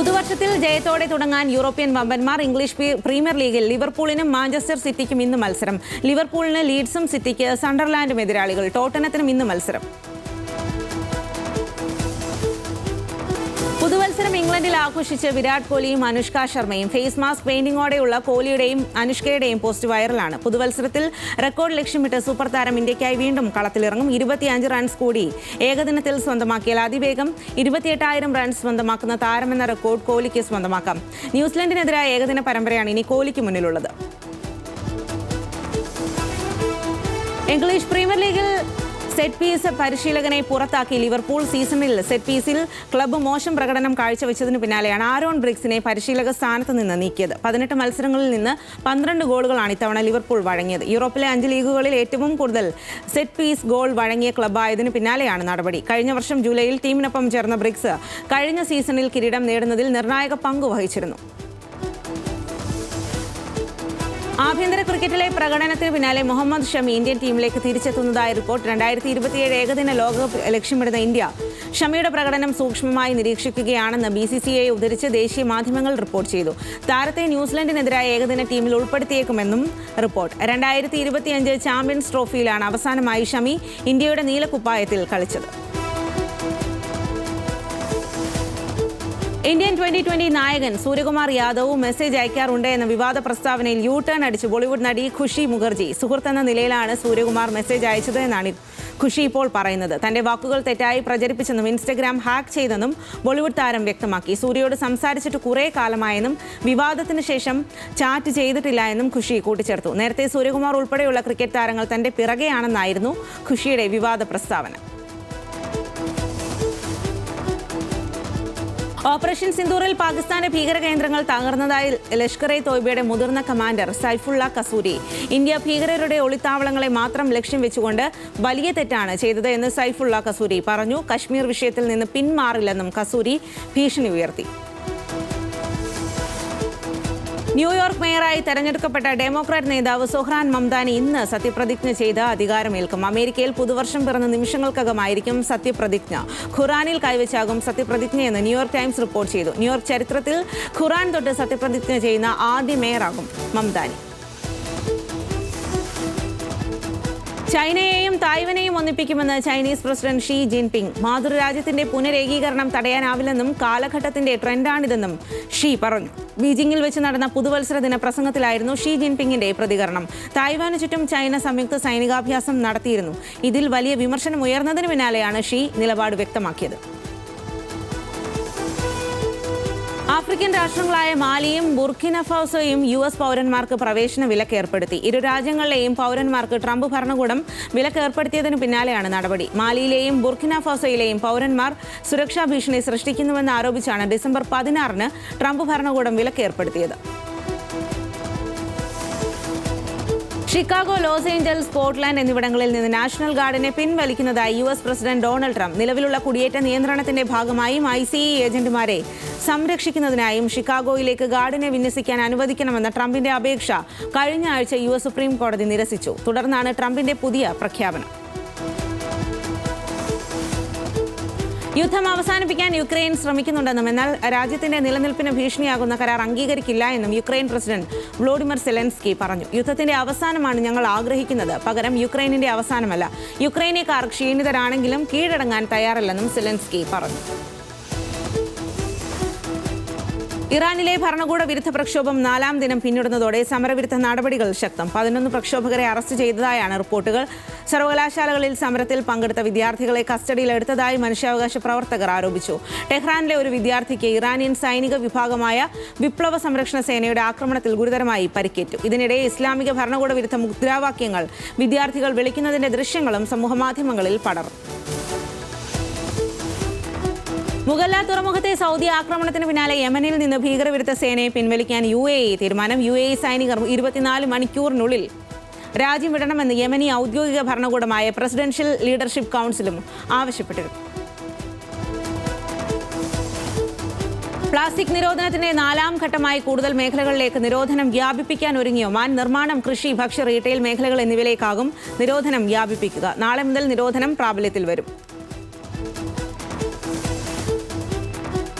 പുതുവർഷത്തിൽ ജയത്തോടെ തുടങ്ങാൻ യൂറോപ്യൻ വമ്പന്മാർ ഇംഗ്ലീഷ് പ്രീമിയർ ലീഗിൽ ലിവർപൂളിനും മാഞ്ചസ്റ്റർ സിറ്റിക്കും ഇന്ന് മത്സരം. ലിവർപൂളിന് ലീഡ്സും സിറ്റിക്ക് സണ്ടർലാൻഡും എതിരാളികൾ. ടോട്ടനത്തിനും ഇന്ന് മത്സരം. പുതുവത്സരം ഇംഗ്ലണ്ടിൽ ആഘോഷിച്ച് വിരാട് കോഹ്ലിയും അനുഷ്ക ശർമ്മയും ഫേസ് മാസ്ക് പെയിന്റിങ്ങോടെയുള്ള കോഹ്ലിയുടെയും അനുഷ്കയുടെയും പോസ്റ്റ് വൈറലാണ്. പുതുവത്സരത്തിൽ റെക്കോർഡ് ലക്ഷ്യമിട്ട് സൂപ്പർ താരം ഇന്ത്യയ്ക്കായി വീണ്ടും കളത്തിലിറങ്ങും. ഇരുപത്തിയഞ്ച് റൺസ് കൂടി ഏകദിനത്തിൽ സ്വന്തമാക്കിയാൽ അതിവേഗം ഇരുപത്തിയെട്ടായിരം റൺസ് സ്വന്തമാക്കുന്ന താരമെന്ന റെക്കോർഡ് കോഹ്ലിക്ക് സ്വന്തമാക്കാം. ന്യൂസിലൻഡിനെതിരായ ഏകദിന പരമ്പരയാണ് ഇനി കോഹ്ലിക്ക് മുന്നിലുള്ളത്. ഇംഗ്ലീഷ് പ്രീമിയർ ലീഗിൽ സെറ്റ് പീസ് പരിശീലകനെ പുറത്താക്കി ലിവർപൂൾ സീസണിൽ സെറ്റ് പീസിൽ ക്ലബ്ബ് മോശം പ്രകടനം കാഴ്ചവെച്ചതിന് പിന്നാലെയാണ് ആരോൺ ബ്രിക്സിനെ പരിശീലക സ്ഥാനത്ത് നിന്ന് നീക്കിയത്. പതിനെട്ട് മത്സരങ്ങളിൽ നിന്ന് പന്ത്രണ്ട് ഗോളുകളാണ് ഇത്തവണ ലിവർപൂൾ വഴങ്ങിയത്. യൂറോപ്പിലെ അഞ്ച് ലീഗുകളിൽ ഏറ്റവും കൂടുതൽ സെറ്റ് പീസ് ഗോൾ വഴങ്ങിയ ക്ലബ്ബായതിന് പിന്നാലെയാണ് നടപടി. കഴിഞ്ഞ വർഷം ജൂലൈയിൽ ടീമിനൊപ്പം ചേർന്ന ബ്രിക്സ് കഴിഞ്ഞ സീസണിൽ കിരീടം നേടുന്നതിൽ നിർണായക പങ്ക് വഹിച്ചിരുന്നു. ആഭ്യന്തര ക്രിക്കറ്റിലെ പ്രകടനത്തിന് പിന്നാലെ മുഹമ്മദ് ഷമി ഇന്ത്യൻ ടീമിലേക്ക് തിരിച്ചെത്തുന്നതായി റിപ്പോർട്ട്. രണ്ടായിരത്തി ഇരുപത്തിയേഴ് ഏകദിന ലോകകപ്പ് ലക്ഷ്യമിടുന്ന ഇന്ത്യ ഷമിയുടെ പ്രകടനം സൂക്ഷ്മമായി നിരീക്ഷിക്കുകയാണെന്ന് ബി സി സി ഐ ഉദ്ധരിച്ച് ദേശീയ മാധ്യമങ്ങൾ റിപ്പോർട്ട് ചെയ്തു. താരത്തെ ന്യൂസിലൻഡിനെതിരായ ഏകദിന ടീമിൽ ഉൾപ്പെടുത്തിയേക്കുമെന്നും റിപ്പോർട്ട്. രണ്ടായിരത്തി ഇരുപത്തിയഞ്ച് ചാമ്പ്യൻസ് ട്രോഫിയിലാണ് അവസാനമായി ഷമി ഇന്ത്യയുടെ നീലക്കുപ്പായത്തിൽ കളിച്ചത്. ഇന്ത്യൻ ട്വന്റി ട്വന്റി നായകൻ സൂര്യകുമാർ യാദവ് മെസ്സേജ് അയക്കാറുണ്ട് എന്ന വിവാദ പ്രസ്താവനയിൽ യു ടേൺ അടിച്ച് ബോളിവുഡ് നടി ഖുഷി മുഖർജി സുഹൃത്തെന്ന നിലയിലാണ് സൂര്യകുമാർ മെസ്സേജ് അയച്ചത് എന്നാണ് ഖുഷി ഇപ്പോൾ പറയുന്നത്. തന്റെ വാക്കുകൾ തെറ്റായി പ്രചരിപ്പിച്ചെന്നും ഇൻസ്റ്റഗ്രാം ഹാക്ക് ചെയ്തെന്നും ബോളിവുഡ് താരം വ്യക്തമാക്കി. സൂര്യയോട് സംസാരിച്ചിട്ട് കുറേ കാലമായെന്നും വിവാദത്തിന് ശേഷം ചാറ്റ് ചെയ്തിട്ടില്ല എന്നും ഖുഷി കൂട്ടിച്ചേർത്തു. നേരത്തെ സൂര്യകുമാർ ഉൾപ്പെടെയുള്ള ക്രിക്കറ്റ് താരങ്ങൾ തന്റെ പിറകെയാണെന്നായിരുന്നു ഖുഷിയുടെ വിവാദ പ്രസ്താവന. ഓപ്പറേഷൻ സിന്ദൂറിൽ പാകിസ്ഥാന്റെ ഭീകര കേന്ദ്രങ്ങൾ തകർന്നതായി ലഷ്കർ എ തോയ്ബയുടെ മുതിർന്ന കമാൻഡർ സൈഫുള്ള കസൂരി. ഇന്ത്യ ഭീകരരുടെ ഒളിത്താവളങ്ങളെ മാത്രം ലക്ഷ്യം വെച്ചുകൊണ്ട് വലിയ തെറ്റാണ് ചെയ്തത് എന്ന് സൈഫുള്ള കസൂരി പറഞ്ഞു. കശ്മീർ വിഷയത്തിൽ നിന്ന് പിന്മാറില്ലെന്നും കസൂരി ഭീഷണി ഉയർത്തി. ന്യൂയോർക്ക് മേയറായി തെരഞ്ഞെടുക്കപ്പെട്ട ഡെമോക്രാറ്റ് നേതാവ് സൊഹ്റാൻ മംദാനി ഇന്ന് സത്യപ്രതിജ്ഞ ചെയ്ത് അധികാരമേൽക്കും. അമേരിക്കയിൽ പുതുവർഷം പിറന്ന നിമിഷങ്ങൾക്കകമായിരിക്കും സത്യപ്രതിജ്ഞ. ഖുറാനിൽ കൈവച്ചാകും സത്യപ്രതിജ്ഞയെന്ന് ന്യൂയോർക്ക് ടൈംസ് റിപ്പോർട്ട് ചെയ്തു. ന്യൂയോർക്ക് ചരിത്രത്തിൽ ഖുറാൻ തൊട്ട് സത്യപ്രതിജ്ഞ ചെയ്യുന്ന ആദ്യ മേയറാകും മംദാനി. ചൈനയെയും തായ്വനെയും ഒന്നിപ്പിക്കുമെന്ന് ചൈനീസ് പ്രസിഡന്റ് ഷീ ജിൻപിങ്. മാതൃരാജ്യത്തിന്റെ പുനരേകീകരണം തടയാനാവില്ലെന്നും കാലഘട്ടത്തിന്റെ ട്രെൻഡാണിതെന്നും ഷീ പറഞ്ഞു. ബീജിംഗിൽ വെച്ച് നടന്ന പുതുവത്സര ദിന പ്രസംഗത്തിലായിരുന്നു ഷീ ജിൻപിങ്ങിന്റെ പ്രതികരണം. തായ്വാന് ചുറ്റും ചൈന സംയുക്ത സൈനികാഭ്യാസം നടത്തിയിരുന്നു. ഇതിൽ വലിയ വിമർശനം ഉയർന്നതിന് പിന്നാലെയാണ് ഷീ നിലപാട് വ്യക്തമാക്കിയത്. ആഫ്രിക്കൻ രാഷ്ട്രങ്ങളായ മാലിയും ബുർഖിന ഫൗസോയും യു എസ് പൗരന്മാർക്ക് പ്രവേശന വിലക്ക് ഏർപ്പെടുത്തി. ഇരു രാജ്യങ്ങളിലെയും പൗരന്മാർക്ക് ട്രംപ് ഭരണകൂടം വിലക്ക് ഏർപ്പെടുത്തിയതിനു പിന്നാലെയാണ് നടപടി. മാലിയിലെയും ബുർഖിന ഫൗസോയിലെയും പൗരന്മാർ സുരക്ഷാ ഭീഷണി സൃഷ്ടിക്കുന്നുവെന്ന് ആരോപിച്ചാണ് ഡിസംബർ പതിനാറിന് ട്രംപ് ഭരണകൂടം വിലക്ക് ഏർപ്പെടുത്തിയത്. ഷിക്കാഗോ ലോസ് ഏഞ്ചൽസ് പോർട്ട്ലാൻഡ് എന്നിവിടങ്ങളിൽ നിന്ന് നാഷണൽ ഗാർഡിനെ പിൻവലിക്കുന്നതായി U S president Donald Trump നിലവിലുള്ള കുടിയേറ്റ നിയന്ത്രണത്തിന്റെ ഭാഗമായും ഐ സി ഇ ഏജന്റുമാരെ സംരക്ഷിക്കുന്നതിനായും ഷിക്കാഗോയിലേക്ക് ഗാർഡിനെ വിന്യസിക്കാൻ അനുവദിക്കണമെന്ന ട്രംപിന്റെ അപേക്ഷ കഴിഞ്ഞ ആഴ്ച യു എസ് സുപ്രീം കോടതി നിരസിച്ചു. തുടർന്നാണ് ട്രംപിന്റെ പുതിയ പ്രഖ്യാപനം. യുദ്ധം അവസാനിപ്പിക്കാൻ യുക്രൈൻ ശ്രമിക്കുന്നുണ്ടെന്നും എന്നാൽ രാജ്യത്തിന്റെ നിലനിൽപ്പിന് ഭീഷണിയാകുന്ന കരാർ അംഗീകരിക്കില്ല എന്നും യുക്രൈൻ പ്രസിഡന്റ് വ്ളോഡിമിർ സെലൻസ്കി പറഞ്ഞു. യുദ്ധത്തിന്റെ അവസാനമാണ് ഞങ്ങൾ ആഗ്രഹിക്കുന്നത്. പകരം യുക്രൈനിന്റെ അവസാനമല്ല. യുക്രൈനേക്കാർ ക്ഷീണിതരാണെങ്കിലും കീഴടങ്ങാൻ തയ്യാറല്ലെന്നും സെലൻസ്കി പറഞ്ഞു. ഇറാനിലെ ഭരണകൂട വിരുദ്ധ പ്രക്ഷോഭം നാലാം ദിനം പിന്നിടുന്നതോടെ സമരവിരുദ്ധ നടപടികൾ ശക്തം. പതിനൊന്ന് പ്രക്ഷോഭകരെ അറസ്റ്റ് ചെയ്തതായാണ് റിപ്പോർട്ടുകൾ. സർവകലാശാലകളിൽ സമരത്തിൽ പങ്കെടുത്ത വിദ്യാർത്ഥികളെ കസ്റ്റഡിയിലെടുത്തതായി മനുഷ്യാവകാശ പ്രവർത്തകർ ആരോപിച്ചു. ടെഹ്റാനിലെ ഒരു വിദ്യാർത്ഥിക്ക് ഇറാനിയൻ സൈനിക വിഭാഗമായ വിപ്ലവ സംരക്ഷണ സേനയുടെ ആക്രമണത്തിൽ ഗുരുതരമായി പരിക്കേറ്റു. ഇതിനിടെ ഇസ്ലാമിക ഭരണകൂട വിരുദ്ധ മുദ്രാവാക്യങ്ങൾ വിദ്യാർത്ഥികൾ വിളിക്കുന്നതിന്റെ ദൃശ്യങ്ങളും സമൂഹമാധ്യമങ്ങളിൽ പടർന്നു. മുഗല്ല തുറമുഖത്തെ സൗദി ആക്രമണത്തിന് പിന്നാലെ യമനിൽ നിന്ന് ഭീകരവിരുദ്ധ സേനയെ പിൻവലിക്കാൻ യു എ ഇ തീരുമാനം. യു എ ഇ സൈനികർ ഇരുപത്തിനാല് മണിക്കൂറിനുള്ളിൽ രാജ്യം വിടണമെന്ന് യമനി ഔദ്യോഗിക ഭരണകൂടമായ പ്രസിഡൻഷ്യൽ ലീഡർഷിപ്പ് കൗൺസിലും ആവശ്യപ്പെട്ടിരുന്നു. പ്ലാസ്റ്റിക് നിരോധനത്തിന്റെ നാലാം ഘട്ടമായി കൂടുതൽ മേഖലകളിലേക്ക് നിരോധനം വ്യാപിപ്പിക്കാൻ ഒരുങ്ങിയ? ഒമാൻ നിർമ്മാണം കൃഷി ഭക്ഷ്യ റീറ്റെയിൽ മേഖലകൾ എന്നിവയിലേക്കാകും നിരോധനം വ്യാപിപ്പിക്കുക. നാളെ മുതൽ നിരോധനം പ്രാബല്യത്തിൽ വരും.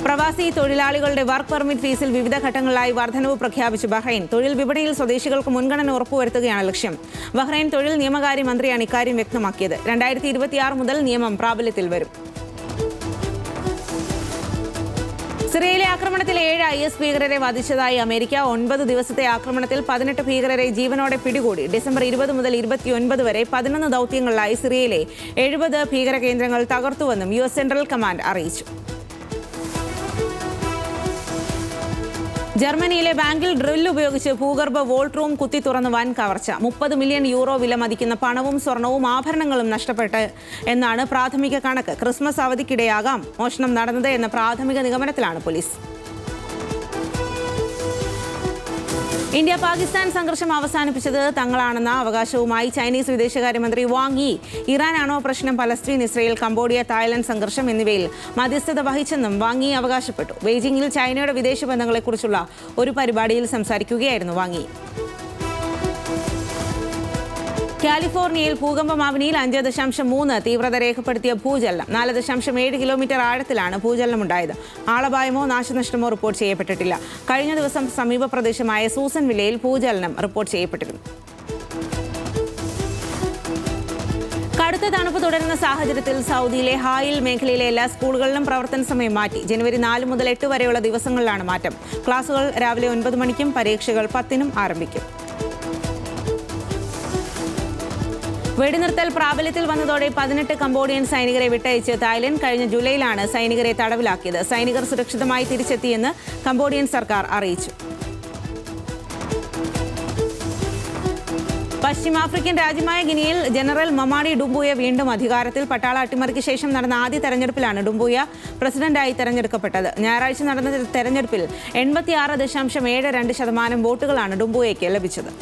പ്രവാസി തൊഴിലാളികളുടെ വർക്ക് പെർമിറ്റ് ഫീസിൽ വിവിധ ഘട്ടങ്ങളിലായി വർധനവ് പ്രഖ്യാപിച്ചു ബഹ്റൈൻ. തൊഴിൽ വിപണിയിൽ സ്വദേശികൾക്ക് മുൻഗണന ഉറപ്പുവരുത്തുകയാണ് ലക്ഷ്യം. ബഹ്റൈൻ തൊഴിൽ നിയമകാര്യ മന്ത്രിയാണ് ഇക്കാര്യം വ്യക്തമാക്കിയത്. രണ്ടായിരത്തി ഇരുപത്തിയാറ് മുതൽ നിയമം പ്രാബല്യത്തിൽ വരും. സിറിയയിലെ ആക്രമണത്തിൽ ഏഴ് ഐ എസ് ഭീകരരെ വധിച്ചതായി അമേരിക്ക ഒൻപത് ദിവസത്തെ ആക്രമണത്തിൽ പതിനെട്ട് ഭീകരരെ ജീവനോടെ പിടികൂടി. ഡിസംബർ ഇരുപത് മുതൽ ഇരുപത്തിയൊൻപത് വരെ പതിനൊന്ന് ദൌത്യങ്ങളിലായി സിറിയയിലെ എഴുപത് ഭീകര കേന്ദ്രങ്ങൾ തകർത്തുവെന്നും യു എസ് സെൻട്രൽ കമാൻഡ് അറിയിച്ചു. ജർമ്മനിയിലെ ബാങ്കിൽ ഡ്രിൽ ഉപയോഗിച്ച് ഭൂഗർഭ വോൾട്ട് റൂം കുത്തി തുറന്ന് വൻ കവർച്ച. മുപ്പത് മില്യൺ യൂറോ വില മതിക്കുന്ന പണവും സ്വർണവും ആഭരണങ്ങളും നഷ്ടപ്പെട്ട് എന്നാണ് പ്രാഥമിക കണക്ക്. ക്രിസ്മസ് അവധിക്കിടെയാകാം മോഷണം നടന്നത് എന്ന പ്രാഥമിക നിഗമനത്തിലാണ് പോലീസ്. ഇന്ത്യ പാകിസ്ഥാൻ സംഘർഷം അവസാനിപ്പിച്ചത് തങ്ങളാണെന്ന അവകാശവുമായി ചൈനീസ് വിദേശകാര്യമന്ത്രി വാങ് യി. ഇറാനാണോ പ്രശ്നം പലസ്തീൻ ഇസ്രയേൽ കംബോഡിയ തായ്ലൻഡ് സംഘർഷം എന്നിവയിൽ മധ്യസ്ഥത വഹിച്ചെന്നും വാങ് യി അവകാശപ്പെട്ടു. ബെയ്ജിംഗിൽ ചൈനയുടെ വിദേശ ബന്ധങ്ങളെക്കുറിച്ചുള്ള ഒരു പരിപാടിയിൽ സംസാരിക്കുകയായിരുന്നു വാങ് യി. കാലിഫോർണിയയിൽ ഭൂകമ്പമാവനിയിൽ അഞ്ച് ദശാംശം മൂന്ന് തീവ്രത രേഖപ്പെടുത്തിയ ഭൂചലനം. നാല് ദശാംശം ഏഴ് കിലോമീറ്റർ ആഴത്തിലാണ് ഭൂചലനമുണ്ടായത്. ആളപായമോ നാശനഷ്ടമോ റിപ്പോർട്ട് ചെയ്യപ്പെട്ടിട്ടില്ല. കഴിഞ്ഞ ദിവസം സമീപ പ്രദേശമായ സൂസൻ വില്ലയിൽ ഭൂചലനം റിപ്പോർട്ട് ചെയ്യപ്പെട്ടിരുന്നു. കടുത്ത തണുപ്പ് തുടരുന്ന സാഹചര്യത്തിൽ സൗദിയിലെ ഹായിൽ മേഖലയിലെ എല്ലാ സ്കൂളുകളിലും പ്രവർത്തന സമയം മാറ്റി. ജനുവരി നാല് മുതൽ എട്ട് വരെയുള്ള ദിവസങ്ങളിലാണ് മാറ്റം. ക്ലാസുകൾ രാവിലെ ഒൻപത് മണിക്കും പരീക്ഷകൾ പത്തിനും ആരംഭിക്കും. വെടിനിർത്തൽ പ്രാബല്യത്തിൽ വന്നതോടെ പതിനെട്ട് കംബോഡിയൻ സൈനികരെ വിട്ടയച്ച് തായ്ലൻഡ് കഴിഞ്ഞ ജൂലൈയിലാണ് സൈനികരെ തടവിലാക്കിയത്. സൈനികർ സുരക്ഷിതമായി തിരിച്ചെത്തിയെന്ന് കംബോഡിയൻ സർക്കാർ അറിയിച്ചു. പശ്ചിമാഫ്രിക്കൻ രാജ്യമായ ഗിനിയിൽ ജനറൽ മമാഡി ഡുംബൂയ വീണ്ടും അധികാരത്തിൽ. പട്ടാള അട്ടിമറിക്ക് ശേഷം നടന്ന ആദ്യ തെരഞ്ഞെടുപ്പിലാണ് ഡുംബൂയ പ്രസിഡന്റായി തെരഞ്ഞെടുക്കപ്പെട്ടത്. ഞായറാഴ്ച നടന്ന തെരഞ്ഞെടുപ്പിൽ എൺപത്തിയാറ് ദശാംശം ഏഴ് രണ്ട് ശതമാനം വോട്ടുകളാണ് ഡുംബൂയയ്ക്ക് ലഭിച്ചത്.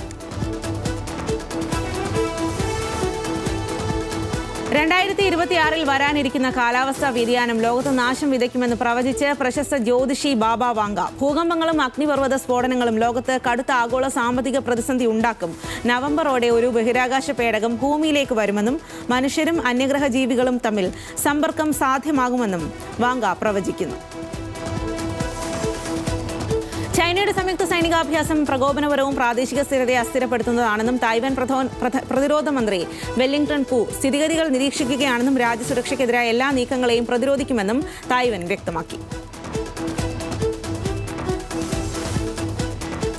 രണ്ടായിരത്തി ഇരുപത്തിയാറിൽ വരാനിരിക്കുന്ന കാലാവസ്ഥാ വ്യതിയാനം ലോകത്ത് നാശം വിതയ്ക്കുമെന്ന് പ്രവചിച്ച് പ്രശസ്ത ജ്യോതിഷി ബാബ വാങ്ക. ഭൂകമ്പങ്ങളും അഗ്നിപർവത സ്ഫോടനങ്ങളും ലോകത്ത് കടുത്ത ആഗോള സാമ്പത്തിക പ്രതിസന്ധി ഉണ്ടാക്കും. നവംബറോടെ ഒരു ബഹിരാകാശ പേടകം ഭൂമിയിലേക്ക് വരുമെന്നും മനുഷ്യരും അന്യഗ്രഹ ജീവികളും തമ്മിൽ സമ്പർക്കം സാധ്യമാകുമെന്നും വാങ്ക പ്രവചിക്കുന്നു. ചൈനയുടെ സംയുക്ത സൈനികാഭ്യാസം പ്രകോപനപരവും പ്രാദേശിക സ്ഥിരതയെ അസ്ഥിരപ്പെടുത്തുന്നതാണെന്നും തായ്വാൻ പ്രതിരോധ മന്ത്രി വെല്ലിംഗ്ടൺ പു സ്ഥിതിഗതികൾ നിരീക്ഷിക്കുകയാണെന്നും രാജ്യസുരക്ഷയ്ക്കെതിരായ എല്ലാ നീക്കങ്ങളെയും പ്രതിരോധിക്കുമെന്നും തായ്വാൻ വ്യക്തമാക്കി.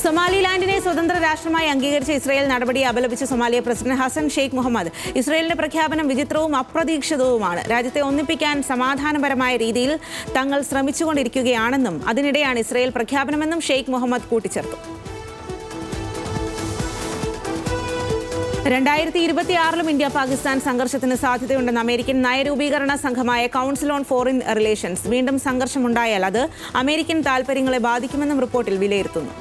സൊമാലിലാൻഡിനെ സ്വതന്ത്ര രാഷ്ട്രമായി അംഗീകരിച്ച ഇസ്രായേൽ നടപടിയെ അപലപിച്ച Somalia president Hassan Sheikh Mohamud. ഇസ്രായേലിന്റെ പ്രഖ്യാപനം വിചിത്രവും അപ്രതീക്ഷിതവുമാണ്. രാജ്യത്തെ ഒന്നിപ്പിക്കാൻ സമാധാനപരമായ രീതിയിൽ തങ്ങൾ ശ്രമിച്ചുകൊണ്ടിരിക്കുകയാണെന്നും അതിനിടെയാണ് ഇസ്രായേൽ പ്രഖ്യാപനമെന്നും ഷെയ്ഖ് മുഹമ്മദ് കൂട്ടിച്ചേർത്തു. രണ്ടായിരത്തി ഇരുപത്തിയാറിലും ഇന്ത്യ പാകിസ്ഥാൻ സംഘർഷത്തിന് സാധ്യതയുണ്ടെന്ന് അമേരിക്കൻ നയരൂപീകരണ സംഘമായ കൗൺസിൽ ഓൺ ഫോറിൻ റിലേഷൻസ് വീണ്ടും സംഘർഷമുണ്ടായാൽ അത് അമേരിക്കൻ താൽപര്യങ്ങളെ ബാധിക്കുമെന്നും റിപ്പോർട്ടിൽ വിലയിരുത്തുന്നു.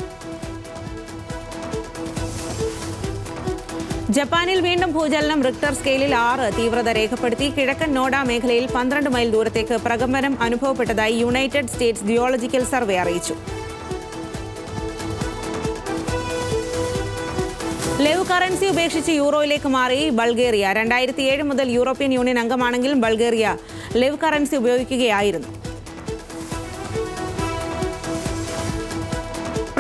ജപ്പാനിൽ വീണ്ടും ഭൂചലനം റിക്ടർ സ്കെയിലിൽ ആറ് തീവ്രത രേഖപ്പെടുത്തി. കിഴക്കൻ നോഡ മേഖലയിൽ പന്ത്രണ്ട് മൈൽ ദൂരത്തേക്ക് പ്രകമ്പനം അനുഭവപ്പെട്ടതായി യുണൈറ്റഡ് സ്റ്റേറ്റ്സ് ജിയോളജിക്കൽ സർവേ അറിയിച്ചു. ലെവ് കറൻസി ഉപേക്ഷിച്ച് യൂറോയിലേക്ക് മാറി ബൾഗേറിയ. രണ്ടായിരത്തി ഏഴ് മുതൽ യൂറോപ്യൻ യൂണിയൻ അംഗമാണെങ്കിലും ബൾഗേറിയ ലെവ് കറൻസി ഉപയോഗിക്കുകയായിരുന്നു.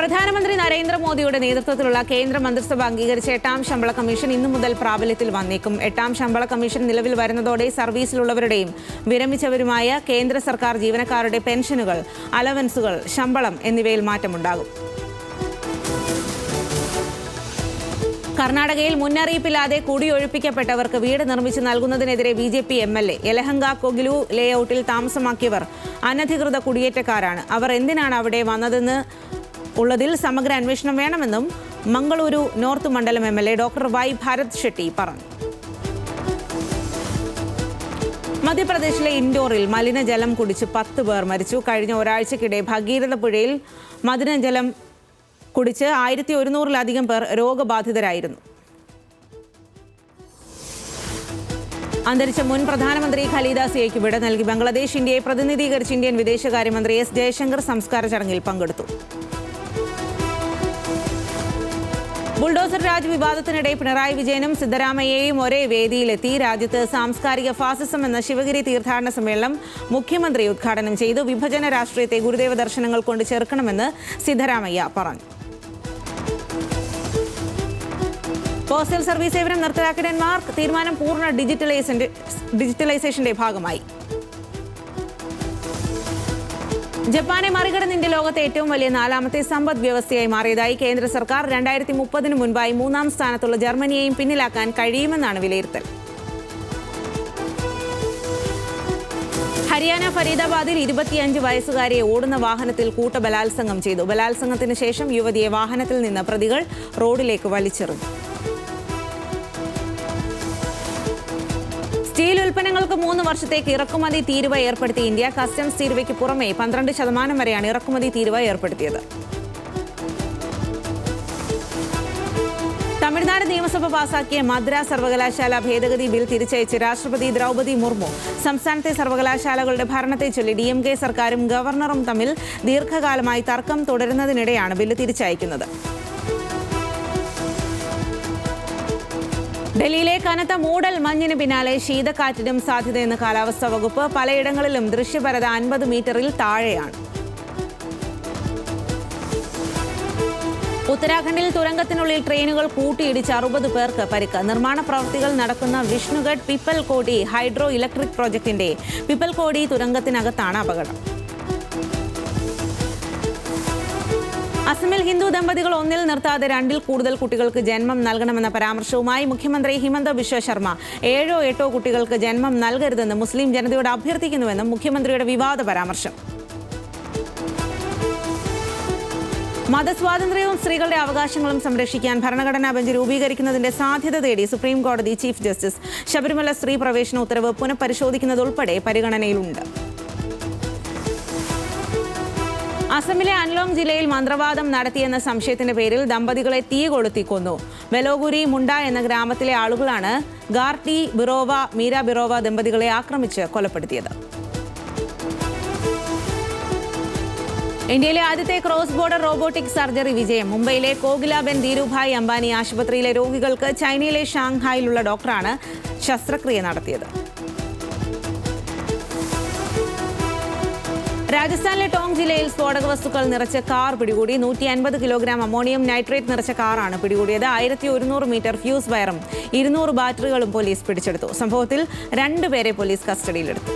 പ്രധാനമന്ത്രി നരേന്ദ്രമോദിയുടെ നേതൃത്വത്തിലുള്ള കേന്ദ്ര മന്ത്രിസഭ അംഗീകരിച്ച എട്ടാം ശമ്പള കമ്മീഷൻ ഇന്നു മുതൽ പ്രാബല്യത്തിൽ വന്നേക്കും. എട്ടാം ശമ്പള കമ്മീഷൻ നിലവിൽ വരുന്നതോടെ സർവീസിലുള്ളവരുടെയും വിരമിച്ചവരുമായ കേന്ദ്ര സർക്കാർ ജീവനക്കാരുടെ പെൻഷനുകൾ അലവൻസുകൾ ശമ്പളം എന്നിവയിൽ മാറ്റമുണ്ടാകും. കർണാടകയിൽ മുന്നറിയിപ്പില്ലാതെ കുടിയൊഴിപ്പിക്കപ്പെട്ടവർക്ക് വീട് നിർമ്മിച്ച് നൽകുന്നതിനെതിരെ B J P M L A Yelahanka Kogilu ലേഔട്ടിൽ താമസമാക്കിയവർ അനധികൃത കുടിയേറ്റക്കാരാണ്. അവർ എന്തിനാണ് അവിടെ വന്നതെന്ന് ഉള്ളതിൽ സമഗ്ര അന്വേഷണം വേണമെന്നും മംഗളൂരു നോർത്ത് മണ്ഡലം M L A doctor Y Bharath Shetty പറഞ്ഞു. മധ്യപ്രദേശിലെ ഇൻഡോറിൽ മലിനജലം കുടിച്ച് പത്ത് പേർ മരിച്ചു. കഴിഞ്ഞ ഒരാഴ്ചക്കിടെ ഭഗീരഥ പുഴയിൽ മലിനജലം കുടിച്ച് ആയിരത്തി ഒരുന്നൂറിലധികം പേർ രോഗബാധിതരായിരുന്നു. അന്തരിച്ച മുൻ പ്രധാനമന്ത്രി ഖലീദ വിട നൽകി ബംഗ്ലാദേശ് ഇന്ത്യയെ പ്രതിനിധീകരിച്ച് ഇന്ത്യൻ വിദേശകാര്യമന്ത്രി എസ് ജയശങ്കർ സംസ്കാര ചടങ്ങിൽ പങ്കെടുത്തു. ബുൾഡോസർ രാജ് വിവാദത്തിനിടെ പിണറായി വിജയനും സിദ്ധരാമയ്യയും ഒരേ വേദിയിലെത്തി. രാജ്യത്ത് സാംസ്കാരിക ഫാസിസം എന്ന ശിവഗിരി തീർത്ഥാടന സമ്മേളനം മുഖ്യമന്ത്രി ഉദ്ഘാടനം ചെയ്തു. വിഭജന രാഷ്ട്രീയത്തെ ഗുരുദേവ ദർശനങ്ങൾ കൊണ്ട് ചേർക്കണമെന്ന് സിദ്ധരാമയ്യ പറഞ്ഞു. പോസ്റ്റൽ സർവീസ് സേവനം നിർത്തലാക്കി ഡെൻമാർക്ക് തീരുമാനം പൂർണ ഡിജിറ്റലൈസേഷന്റെ ഭാഗമായി. ജപ്പാനെ മറികടന്ന് ഇന്ത്യ ലോകത്തെ ഏറ്റവും വലിയ നാലാമത്തെ സമ്പദ് വ്യവസ്ഥയായി മാറിയതായി കേന്ദ്ര സർക്കാർ രണ്ടായിരത്തി മുപ്പതിന് മുൻപായി മൂന്നാം സ്ഥാനത്തുള്ള ജർമ്മനിയെയും പിന്നിലാക്കാൻ കഴിയുമെന്നാണ് വിലയിരുത്തൽ. ഹരിയാന ഫരീദാബാദിൽ ഇരുപത്തിയഞ്ച് വയസ്സുകാരിയെ ഓടുന്ന വാഹനത്തിൽ കൂട്ടബലാത്സംഗം ചെയ്തു. ബലാത്സംഗത്തിന് ശേഷം യുവതിയെ വാഹനത്തിൽ നിന്ന് പ്രതികൾ റോഡിലേക്ക് വലിച്ചെറിഞ്ഞു. സ്റ്റീൽ ഉൽപ്പന്നങ്ങൾക്ക് മൂന്ന് വർഷത്തേക്ക് ഇറക്കുമതി തീരുവ ഏർപ്പെടുത്തി ഇന്ത്യ കസ്റ്റംസ് തീരുവയ്ക്ക് പുറമെ പന്ത്രണ്ട് ശതമാനം വരെയാണ് ഇറക്കുമതി തീരുവ ഏർപ്പെടുത്തിയത്. തമിഴ്നാട് നിയമസഭ പാസാക്കിയ മദ്രാസ് സർവകലാശാല ഭേദഗതി ബിൽ തിരിച്ചയച്ച് രാഷ്ട്രപതി ദ്രൗപദി മുർമു സംസ്ഥാനത്തെ സർവകലാശാലകളുടെ ഭരണത്തെ ചൊല്ലി ഡി എം കെ സർക്കാരും ഗവർണറും തമ്മിൽ ദീർഘകാലമായി തർക്കം തുടരുന്നതിനിടെയാണ് ബില്ല് തിരിച്ചയക്കുന്നത്. ഡൽഹിയിലെ കനത്ത മൂടൽ മഞ്ഞിന് പിന്നാലെ ശീതക്കാറ്റിനും സാധ്യതയെന്ന് കാലാവസ്ഥാ വകുപ്പ് പലയിടങ്ങളിലും ദൃശ്യപരത അൻപത് മീറ്ററിൽ താഴെയാണ്. ഉത്തരാഖണ്ഡിൽ തുരങ്കത്തിനുള്ളിൽ ട്രെയിനുകൾ കൂട്ടിയിടിച്ച് അറുപത് പേർക്ക് പരിക്ക്. നിർമ്മാണ പ്രവൃത്തികൾ നടക്കുന്ന വിഷ്ണുഗഡ് പിപ്പൽകോടി ഹൈഡ്രോ ഇലക്ട്രിക് പ്രോജക്ടിന്റെ പിപ്പൽകോടി തുരങ്കത്തിനകത്താണ് അപകടം. അസമിൽ ഹിന്ദു ദമ്പതികൾ ഒന്നിൽ നിർത്താതെ രണ്ടിൽ കൂടുതൽ കുട്ടികൾക്ക് ജന്മം നൽകണമെന്ന പരാമർശവുമായി മുഖ്യമന്ത്രി ഹിമന്ത ബിശ്വ ശർമ്മ. ഏഴോ എട്ടോ കുട്ടികൾക്ക് ജന്മം നൽകരുതെന്ന് മുസ്ലിം ജനതയോട് അഭ്യർത്ഥിക്കുന്നുവെന്നും മുഖ്യമന്ത്രിയുടെ വിവാദ പരാമർശം. മതസ്വാതന്ത്ര്യവും സ്ത്രീകളുടെ അവകാശങ്ങളും സംരക്ഷിക്കാൻ ഭരണഘടനാ ബെഞ്ച് രൂപീകരിക്കുന്നതിന്റെ സാധ്യത തേടി സുപ്രീം കോടതി ചീഫ് ജസ്റ്റിസ് ശബരിമല സ്ത്രീ പ്രവേശന ഉത്തരവ് പുനഃപരിശോധിക്കുന്നതുൾപ്പെടെ പരിഗണനയിലുണ്ട്. അസമിലെ അൻലോങ് ജില്ലയിൽ മന്ത്രവാദം നടത്തിയെന്ന സംശയത്തിന്റെ പേരിൽ ദമ്പതികളെ തീ കൊളുത്തി കൊന്നു വെലോഗുരി മുണ്ട എന്ന ഗ്രാമത്തിലെ ആളുകളാണ് ഗാർട്ടി ബിറോവ മീര ബിറോവ ദമ്പതികളെ ആക്രമിച്ച് കൊലപ്പെടുത്തിയത്. ഇന്ത്യയിലെ ആദ്യത്തെ ക്രോസ് ബോർഡർ റോബോട്ടിക് സർജറി വിജയം. മുംബൈയിലെ കോകിലാബെൻ ധീരുഭായ് അംബാനി ആശുപത്രിയിലെ രോഗികൾക്ക് ചൈനയിലെ ഷാങ്ഹായിലുള്ള ഡോക്ടറാണ് ശസ്ത്രക്രിയ നടത്തിയത്. രാജസ്ഥാനിലെ ടോങ് ജില്ലയിൽ സ്ഫോടക വസ്തുക്കൾ നിറച്ച കാർ പിടികൂടി. നൂറ്റി അൻപത് കിലോഗ്രാം അമോണിയം നൈട്രേറ്റ് നിറച്ച കാറാണ് പിടികൂടിയത്. ആയിരത്തി ഒരുന്നൂറ് മീറ്റർ ഫ്യൂസ് വയറും ഇരുന്നൂറ് ബാറ്ററികളും പോലീസ് പിടിച്ചെടുത്തു. സംഭവത്തിൽ രണ്ടുപേരെ പോലീസ് കസ്റ്റഡിയിലെടുത്തു.